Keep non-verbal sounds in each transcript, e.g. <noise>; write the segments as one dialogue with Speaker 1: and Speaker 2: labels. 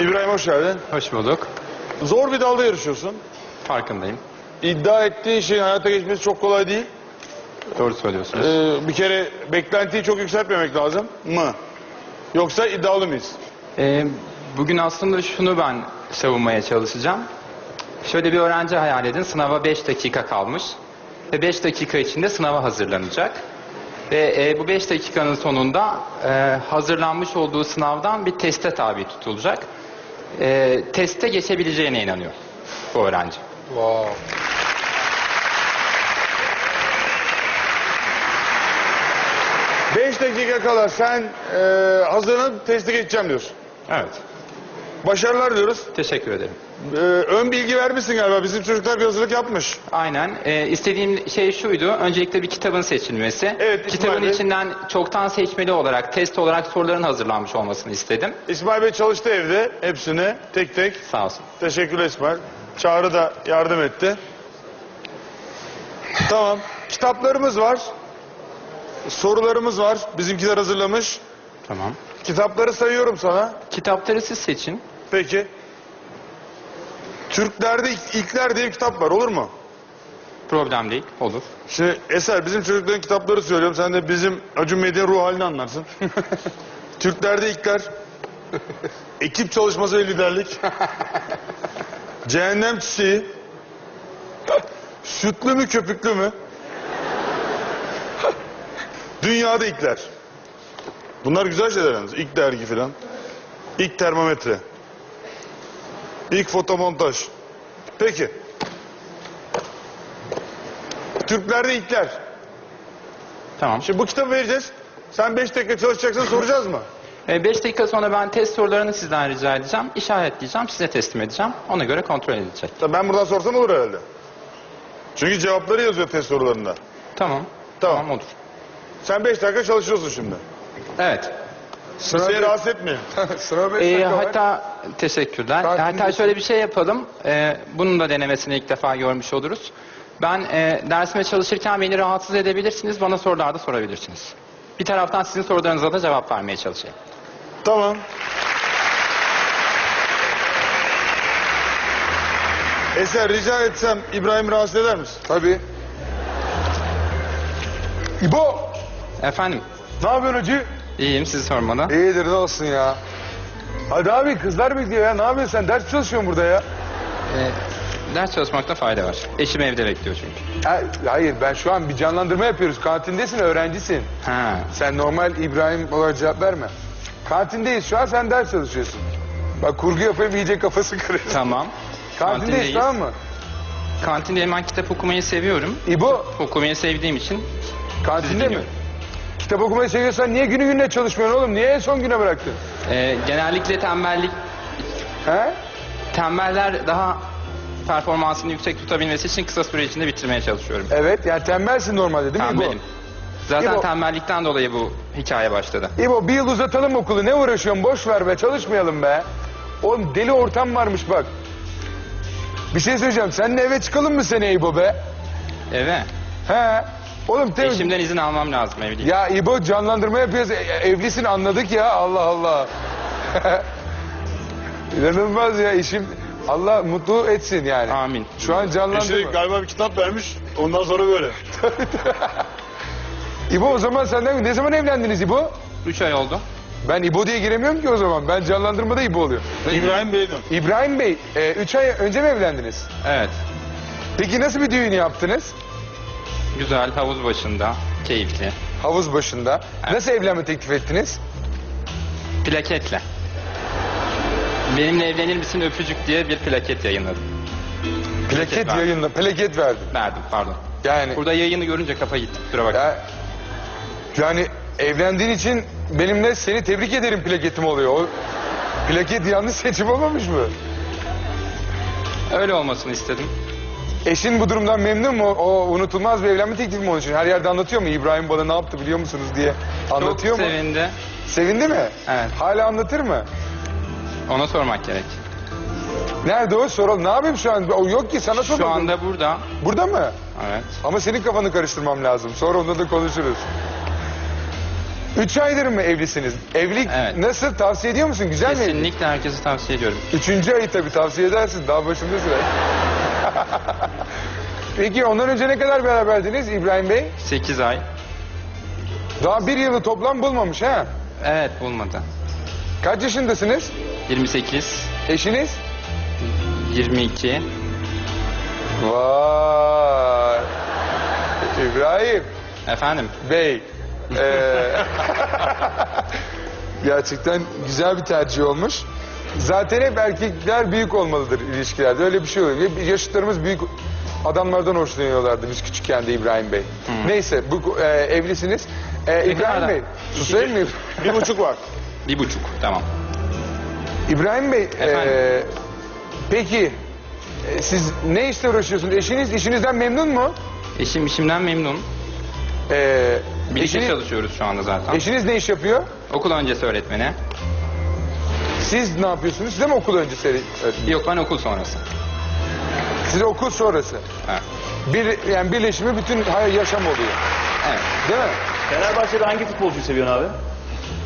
Speaker 1: İbrahim hoş geldin.
Speaker 2: Hoş bulduk.
Speaker 1: Zor bir dalda yarışıyorsun.
Speaker 2: Farkındayım.
Speaker 1: İddia ettiğin şeyin hayata geçmesi çok kolay değil.
Speaker 2: Doğru söylüyorsunuz.
Speaker 1: Ee, bir kere beklentiyi çok yükseltmemek lazım mı? Yoksa iddialı mıyız?
Speaker 2: Ee, bugün aslında şunu ben savunmaya çalışacağım. Şöyle bir öğrenci hayal edin. Sınava 5 dakika kalmış. Ve 5 dakika içinde sınava hazırlanacak. Ve e, bu 5 dakikanın sonunda e, hazırlanmış olduğu sınavdan bir teste tabi tutulacak. E, teste geçebileceğine inanıyor bu öğrenci.
Speaker 1: Wow. Beş dakika kala sen e, hazırlanıp testi geçeceğim diyorsun.
Speaker 2: Evet.
Speaker 1: Başarılar diyoruz.
Speaker 2: Teşekkür ederim.
Speaker 1: Ee, ön bilgi vermişsin galiba. Bizim çocuklar bir hazırlık yapmış.
Speaker 2: Aynen. Ee, istediğim şey şuydu. Öncelikle bir kitabın seçilmesi.
Speaker 1: Evet, İsmail
Speaker 2: Kitabın
Speaker 1: Bey.
Speaker 2: içinden çoktan seçmeli olarak, test olarak soruların hazırlanmış olmasını istedim.
Speaker 1: İsmail Bey çalıştı evde hepsini tek tek.
Speaker 2: Sağ olsun.
Speaker 1: Teşekkürler İsmail. Çağrı da yardım etti. Tamam. Kitaplarımız var. Sorularımız var. Bizimkiler hazırlamış.
Speaker 2: Tamam.
Speaker 1: Kitapları sayıyorum sana.
Speaker 2: Kitapları siz seçin.
Speaker 1: Peki. Türklerde İlk- İlkler diye bir kitap var olur mu?
Speaker 2: Problem değil. Olur.
Speaker 1: Şimdi Eser bizim çocukların kitapları söylüyorum. Sen de bizim Acun Medya ruh halini anlarsın. <laughs> Türklerde ilkler. Ekip çalışması ve liderlik. Cehennem çiçeği. Sütlü mü köpüklü mü? Dünyada ilkler. Bunlar güzel şeyler yalnız. İlk dergi filan. İlk termometre. İlk fotomontaj. Peki. Türklerde ilkler.
Speaker 2: Tamam.
Speaker 1: Şimdi bu kitabı vereceğiz. Sen beş dakika çalışacaksın soracağız mı?
Speaker 2: 5 dakika sonra ben test sorularını sizden rica edeceğim. İşaretleyeceğim. Size teslim edeceğim. Ona göre kontrol edilecek.
Speaker 1: Tabii ben buradan sorsam olur herhalde. Çünkü cevapları yazıyor test sorularında.
Speaker 2: Tamam.
Speaker 1: Tamam.
Speaker 2: olur.
Speaker 1: Sen beş dakika çalışıyorsun şimdi.
Speaker 2: Evet.
Speaker 1: Kimseye rahatsız etmeyin. <laughs>
Speaker 3: Sıra 5
Speaker 2: Ee,
Speaker 3: dakika var.
Speaker 2: hatta teşekkürler.
Speaker 3: Sakin
Speaker 2: hatta şöyle bir şey yapalım. Ee, bunun da denemesini ilk defa görmüş oluruz. Ben e, dersime çalışırken beni rahatsız edebilirsiniz. Bana sorular da sorabilirsiniz. Bir taraftan sizin sorularınıza da cevap vermeye çalışayım.
Speaker 1: tamam. Eser rica etsem İbrahim rahatsız eder misin?
Speaker 3: Tabii. İbo.
Speaker 2: Efendim,
Speaker 3: Ne yapıyorsun hacı?
Speaker 2: İyiyim sizi sormalı.
Speaker 3: İyidir ne olsun ya. Hadi abi kızlar bekliyor ya. Ne yapıyorsun sen? Ders çalışıyorsun burada ya.
Speaker 2: Ee, ders çalışmakta fayda var. Eşim evde bekliyor çünkü.
Speaker 3: Ha, hayır ben şu an bir canlandırma yapıyoruz. Kantindesin öğrencisin.
Speaker 2: Ha,
Speaker 3: Sen normal İbrahim olarak cevap verme. Kantindeyiz şu an sen ders çalışıyorsun. Bak kurgu yapayım iyice kafası <laughs> kırıyor.
Speaker 2: tamam.
Speaker 3: Kantindeyiz,
Speaker 2: Kantindeyiz.
Speaker 3: tamam mı?
Speaker 2: Kantinde ben kitap okumayı seviyorum.
Speaker 3: İbo
Speaker 2: Okumayı sevdiğim için
Speaker 3: kantinde mi? Kitap okumayı seviyorsan niye günü gününe çalışmıyorsun oğlum? Niye en son güne bıraktın?
Speaker 2: Ee, genellikle tembellik
Speaker 3: He?
Speaker 2: tembeller daha performansını yüksek tutabilmesi için kısa süre içinde bitirmeye çalışıyorum.
Speaker 3: Evet yani tembelsin normalde değil mi
Speaker 2: Tembelim.
Speaker 3: İbo?
Speaker 2: Zaten
Speaker 3: İbo.
Speaker 2: tembellikten dolayı bu hikaye başladı.
Speaker 3: İbo bir yıl uzatalım okulu ne uğraşıyorsun boş ver be çalışmayalım be. Oğlum deli ortam varmış bak. Bir şey söyleyeceğim seninle eve çıkalım mı seneye İbo be?
Speaker 2: Eve.
Speaker 3: He. Oğlum te-
Speaker 2: Eşimden izin almam lazım evliyim.
Speaker 3: Ya İbo canlandırma yapıyoruz E- evlisin anladık ya Allah Allah. <laughs> İnanılmaz ya işim Allah mutlu etsin yani.
Speaker 2: Amin.
Speaker 3: Şu an
Speaker 1: Eşi
Speaker 3: canlandırma.
Speaker 1: galiba bir kitap vermiş. Ondan sonra böyle. <laughs>
Speaker 3: İbo o zaman senden ne zaman evlendiniz İbo?
Speaker 2: Üç ay oldu.
Speaker 3: Ben İbo diye giremiyorum ki o zaman. Ben canlandırmada İbo oluyor.
Speaker 1: İbrahim Bey'den.
Speaker 3: İbrahim Bey, 3 ay önce mi evlendiniz?
Speaker 2: Evet.
Speaker 3: Peki nasıl bir düğün yaptınız?
Speaker 2: Güzel, havuz başında, keyifli.
Speaker 3: Havuz başında. Nasıl evlenme teklif ettiniz?
Speaker 2: Plaketle. Benimle evlenir misin öpücük diye bir plaket yayınladım.
Speaker 3: Plaket
Speaker 2: verdim.
Speaker 3: yayınla, plaket verdim.
Speaker 2: Verdim, pardon.
Speaker 3: Yani,
Speaker 2: Burada yayını görünce kafa gitti. Kusura bakma.
Speaker 3: ya, yani evlendiğin için benimle seni tebrik ederim plaketim oluyor. O plaket yanlış seçim olmamış mı?
Speaker 2: Öyle olmasını istedim.
Speaker 3: Eşin bu durumdan memnun mu? O unutulmaz bir evlenme teklifi mi onun için? Her yerde anlatıyor mu? İbrahim bana ne yaptı biliyor musunuz diye. Anlatıyor
Speaker 2: Çok
Speaker 3: mu?
Speaker 2: sevindi.
Speaker 3: Sevindi mi?
Speaker 2: Evet.
Speaker 3: Hala anlatır mı?
Speaker 2: Ona sormak gerek.
Speaker 3: Nerede o? Soralım. Ne yapayım şu an? O yok ki sana
Speaker 2: Şu
Speaker 3: soralım.
Speaker 2: anda burada.
Speaker 3: Burada mı?
Speaker 2: Evet.
Speaker 3: Ama senin kafanı karıştırmam lazım. Sonra onda da konuşuruz. Üç aydır mı evlisiniz? Evlilik
Speaker 2: Evet.
Speaker 3: nasıl? Tavsiye ediyor musun? Güzel mi?
Speaker 2: Kesinlikle herkese tavsiye ediyorum.
Speaker 3: Üçüncü ayı tabii tavsiye edersin. Daha başında sıra. <laughs> Peki ondan önce ne kadar beraberdiniz İbrahim Bey?
Speaker 2: 8 ay.
Speaker 3: Daha bir yılı toplam bulmamış ha?
Speaker 2: Evet bulmadı.
Speaker 3: Kaç yaşındasınız?
Speaker 2: 28,
Speaker 3: Eşiniz?
Speaker 2: 22.
Speaker 3: Vay. İbrahim
Speaker 2: Efendim?
Speaker 3: Bey. Ee, <laughs> gerçekten güzel bir tercih olmuş. Zaten hep erkekler büyük olmalıdır ilişkilerde. Öyle bir şey oluyor. Yaşıtlarımız büyük adamlardan hoşlanıyorlardı biz küçükken de İbrahim Bey. Neyse bu e, evlisiniz. E, İbrahim. Bey susayım mı?
Speaker 1: Bir buçuk var. <laughs>
Speaker 2: Bir buçuk. Tamam.
Speaker 3: İbrahim Bey
Speaker 2: Efendim?
Speaker 3: e, peki e, siz ne işle uğraşıyorsunuz? Eşiniz işinizden memnun mu?
Speaker 2: Eşim işimden memnun.
Speaker 3: E,
Speaker 2: Birlikte
Speaker 3: eşiniz,
Speaker 2: çalışıyoruz şu anda zaten.
Speaker 3: eşiniz ne iş yapıyor?
Speaker 2: Okul öncesi öğretmeni.
Speaker 3: Siz ne yapıyorsunuz? Size mi okul öncesi öğretmen?
Speaker 2: Yok ben okul sonrası.
Speaker 3: Size okul sonrası.
Speaker 2: Evet.
Speaker 3: Bir, yani birleşimi bütün hayat yaşam oluyor.
Speaker 2: evet.
Speaker 3: Değil mi?
Speaker 4: Fenerbahçe'de hangi futbolcuyu seviyorsun abi?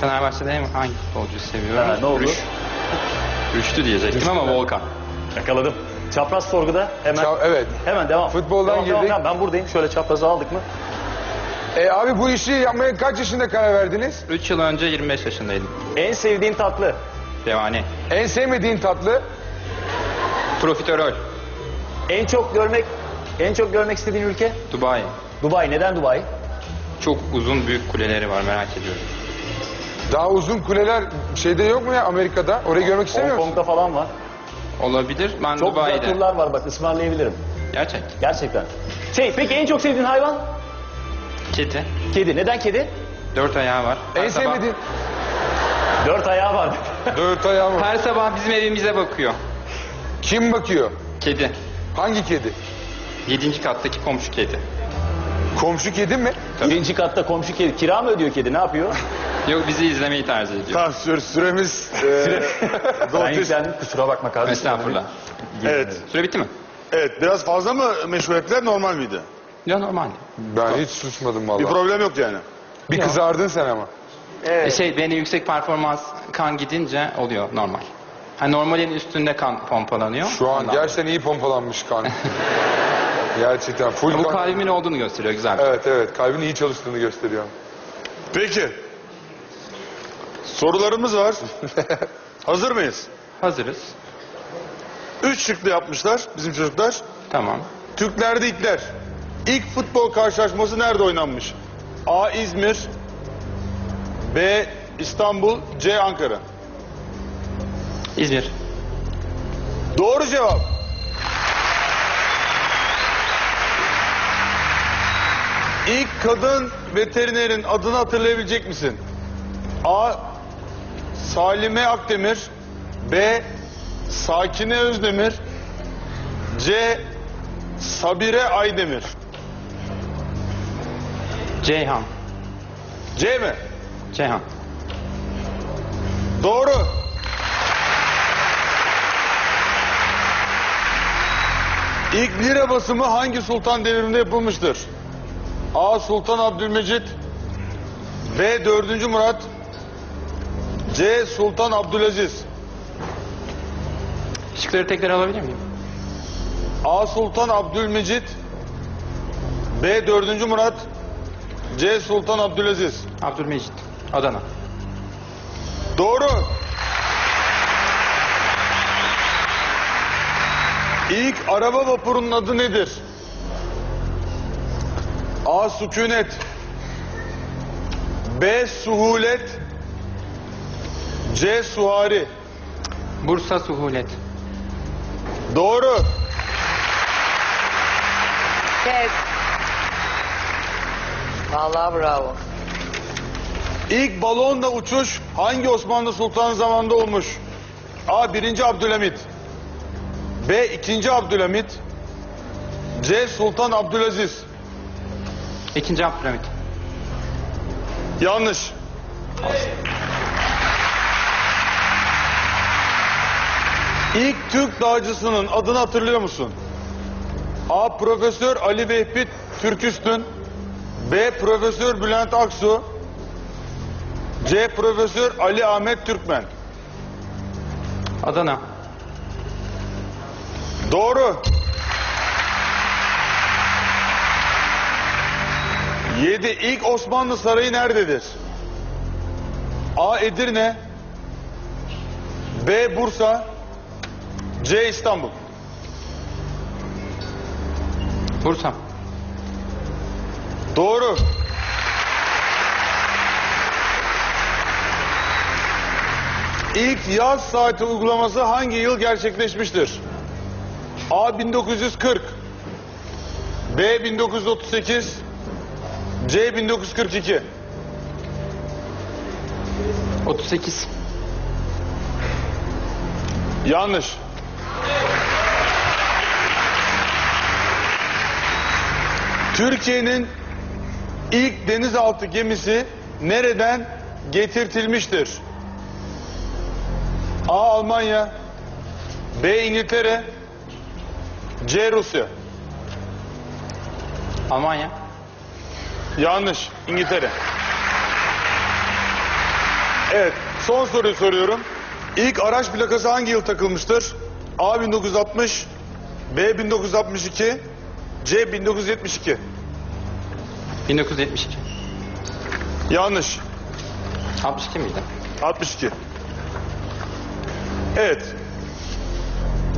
Speaker 2: Fenerbahçe'de hem hangi futbolcuyu seviyorum?
Speaker 4: Ha, ne oldu?
Speaker 2: Rüş. Rüştü diyecektim ama Volkan.
Speaker 4: Yakaladım. Çapraz sorguda hemen.
Speaker 3: Ça- evet.
Speaker 4: Hemen devam.
Speaker 3: Futboldan
Speaker 4: Devam, devam,
Speaker 3: girdik.
Speaker 4: devam. Ben buradayım. Şöyle çaprazı aldık mı?
Speaker 3: E, abi bu işi yapmaya kaç yaşında karar verdiniz?
Speaker 2: 3 yıl önce 25 yaşındaydım.
Speaker 4: En sevdiğin tatlı.
Speaker 2: Devane.
Speaker 3: En sevmediğin tatlı?
Speaker 2: Profiterol.
Speaker 4: En çok görmek en çok görmek istediğin ülke?
Speaker 2: Dubai.
Speaker 4: Dubai. Neden Dubai?
Speaker 2: Çok uzun büyük kuleleri var merak ediyorum.
Speaker 3: Daha uzun kuleler şeyde yok mu ya Amerika'da? Orayı görmek
Speaker 4: Hong
Speaker 3: istemiyor musun?
Speaker 4: Kong'da falan var.
Speaker 2: Olabilir. Ben
Speaker 4: Çok
Speaker 2: Dubai'de.
Speaker 4: güzel turlar var bak ısmarlayabilirim.
Speaker 2: Gerçek.
Speaker 4: Gerçekten. Şey peki en çok sevdiğin hayvan?
Speaker 2: Kedi.
Speaker 4: Kedi. Neden kedi?
Speaker 2: Dört ayağı var. Her
Speaker 3: En
Speaker 2: sabah-
Speaker 3: sevmediğin...
Speaker 4: Dört ayağı var.
Speaker 3: Dört ayağı var.
Speaker 2: Her sabah bizim evimize bakıyor.
Speaker 3: Kim bakıyor?
Speaker 2: Kedi.
Speaker 3: Hangi kedi?
Speaker 2: Yedinci kattaki komşu kedi.
Speaker 3: Komşu kedi mi?
Speaker 4: Birinci katta komşu kedi. Kira mı ödüyor kedi? Ne yapıyor?
Speaker 2: Yok bizi izlemeyi tercih ediyor.
Speaker 1: Tamam süre- süremiz. E, <laughs>
Speaker 4: Ben
Speaker 1: domates-
Speaker 4: yüklendim. Kusura bakma kardeşim.
Speaker 2: Estağfurullah.
Speaker 1: evet.
Speaker 2: Süre bitti mi?
Speaker 1: Evet biraz fazla mı meşhur ettiler normal miydi?
Speaker 2: Ya normal.
Speaker 3: Ben hiç susmadım
Speaker 1: Bir
Speaker 3: vallahi.
Speaker 1: problem yok yani.
Speaker 3: Bir kızardın sen ama.
Speaker 2: E Şey beni yüksek performans kan gidince oluyor normal. Ha normalin üstünde kan pompalanıyor.
Speaker 3: Şu an
Speaker 2: Ondan.
Speaker 3: gerçekten iyi pompalanmış kan. <laughs> gerçekten full
Speaker 2: Bu
Speaker 3: kan.
Speaker 2: kalbimin olduğunu gösteriyor güzel.
Speaker 3: Evet evet kalbin iyi çalıştığını gösteriyor.
Speaker 1: Peki. Sorularımız var. <laughs> Hazır mıyız?
Speaker 2: Hazırız.
Speaker 1: Üç şıklı yapmışlar bizim çocuklar.
Speaker 2: Tamam.
Speaker 1: Türklerde ilkler. İlk futbol karşılaşması nerede oynanmış? A. İzmir B. İstanbul C. Ankara
Speaker 2: İzmir.
Speaker 1: Doğru cevap. İlk kadın veterinerin adını hatırlayabilecek misin? A. Salime Akdemir B. Sakine Özdemir C. Sabire Aydemir
Speaker 2: Ceyhan.
Speaker 1: C mi?
Speaker 2: Ceyhan.
Speaker 1: Doğru. İlk lira basımı hangi sultan devrinde yapılmıştır? A. Sultan Abdülmecit B. 4. Murat C. Sultan Abdülaziz
Speaker 2: Şıkları tekrar alabilir miyim?
Speaker 1: A. Sultan Abdülmecit B. 4. Murat C. Sultan Abdülaziz
Speaker 2: Abdülmecit. Adana.
Speaker 1: Doğru. İlk araba vapurunun adı nedir? A. Sükunet B. Suhulet C. Suhari
Speaker 2: Bursa Suhulet.
Speaker 1: Doğru.
Speaker 5: Kes. Vallahi bravo.
Speaker 1: İlk balonla uçuş hangi Osmanlı Sultanı zamanında olmuş? A. 1. Abdülhamit B. 2. Abdülhamit C. Sultan Abdülaziz
Speaker 2: İkinci Abdülhamit.
Speaker 1: Yanlış. İlk Türk dağcısının adını hatırlıyor musun? A. Profesör Ali Vehbi Türküstün B. Profesör Bülent Aksu C. Profesör Ali Ahmet Türkmen.
Speaker 2: Adana.
Speaker 1: Doğru. 7. İlk Osmanlı Sarayı nerededir? A. Edirne B. Bursa C. İstanbul
Speaker 2: Bursa.
Speaker 1: Doğru. İlk yaz saati uygulaması hangi yıl gerçekleşmiştir? A 1940 B 1938 C 1942
Speaker 2: 38.
Speaker 1: Yanlış. Türkiye'nin ilk denizaltı gemisi nereden getirtilmiştir? A. Almanya B. İngiltere C. Rusya
Speaker 2: Almanya.
Speaker 1: Yanlış. İngiltere. Evet. Son soruyu soruyorum. İlk araç plakası hangi yıl takılmıştır? A 1960 B 1962 C 1972
Speaker 2: 1972.
Speaker 1: Yanlış.
Speaker 2: 62 miydi?
Speaker 1: 62. Evet.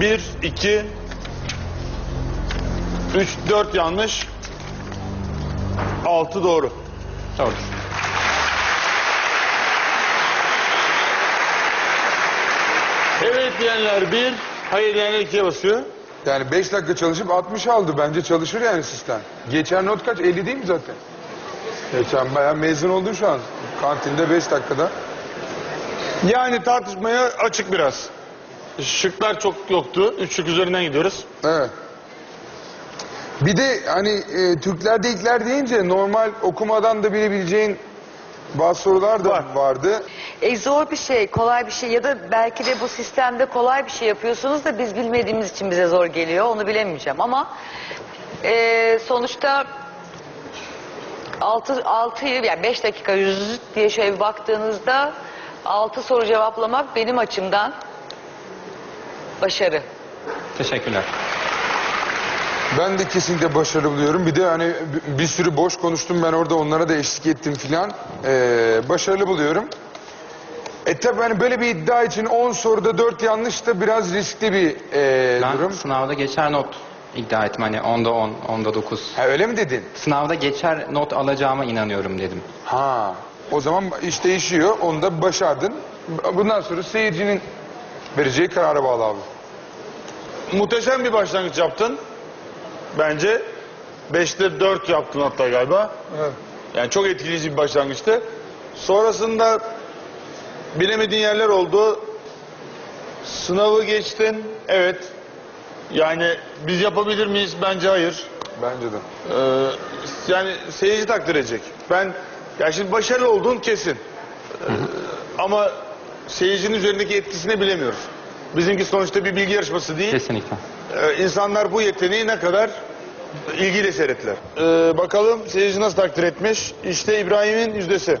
Speaker 1: 1, 2, 3, 4 yanlış. 6 doğru.
Speaker 2: Doğru.
Speaker 1: Evet diyenler 1, hayır diyenler 2'ye basıyor.
Speaker 3: Yani 5 dakika çalışıp 60 aldı. Bence çalışır yani sistem. Geçen not kaç? 50 değil mi zaten? Geçen bayağı mezun oldu şu an. Kantinde 5 dakikada.
Speaker 1: Yani tartışmaya açık biraz. Şıklar çok yoktu. Üç şık üzerinden gidiyoruz.
Speaker 3: Evet. Bir de hani e, Türklerde ilkler deyince normal okumadan da bilebileceğin bazı sorular da
Speaker 1: Var.
Speaker 3: vardı.
Speaker 5: E zor bir şey, kolay bir şey ya da belki de bu sistemde kolay bir şey yapıyorsunuz da biz bilmediğimiz için bize zor geliyor. Onu bilemeyeceğim ama e, sonuçta 6 6 yani 5 dakika yüz diye şöyle bir baktığınızda 6 soru cevaplamak benim açımdan başarı.
Speaker 2: Teşekkürler.
Speaker 3: Ben de kesinlikle başarılı buluyorum. Bir de hani bir- bir sürü boş konuştum ben orada onlara da eşlik ettim filan. Ee, başarılı buluyorum. E tabi hani böyle bir iddia için 10 soruda 4 yanlış da biraz riskli bir e,
Speaker 2: Ben
Speaker 3: durum.
Speaker 2: sınavda geçer not iddia ettim. Hani 10'da 10, 10'da 9.
Speaker 3: Ha, öyle mi dedin?
Speaker 2: Sınavda geçer not alacağıma inanıyorum dedim.
Speaker 3: Ha. O zaman iş değişiyor. Onu da başardın. Bundan sonra seyircinin vereceği karara bağlı abi.
Speaker 1: Muhteşem bir başlangıç yaptın. Bence 5'te 4 yaptın hatta galiba.
Speaker 3: Evet.
Speaker 1: Yani çok etkileyici bir başlangıçtı. Sonrasında bilemediğin yerler oldu. Sınavı geçtin. Evet. Yani biz yapabilir miyiz? Bence hayır.
Speaker 3: Bence de.
Speaker 1: Ee, yani seyirci takdir edecek. Ben ya şimdi başarılı olduğun kesin. Ee, ama seyircinin üzerindeki etkisini bilemiyoruz. Bizimki sonuçta bir bilgi yarışması değil.
Speaker 2: Kesinlikle.
Speaker 1: Ee, insanlar bu yeteneği ne kadar ilgiyle seyrettiler. Ee, bakalım seyirci nasıl takdir etmiş? İşte İbrahim'in yüzdesi.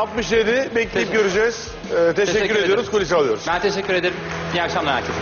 Speaker 1: 67. Bekleyip göreceğiz. Ee, teşekkür,
Speaker 2: Teşekkür
Speaker 1: ediyoruz.
Speaker 2: ederim.
Speaker 1: Kulise alıyoruz.
Speaker 2: Ben teşekkür ederim. İyi akşamlar herkese.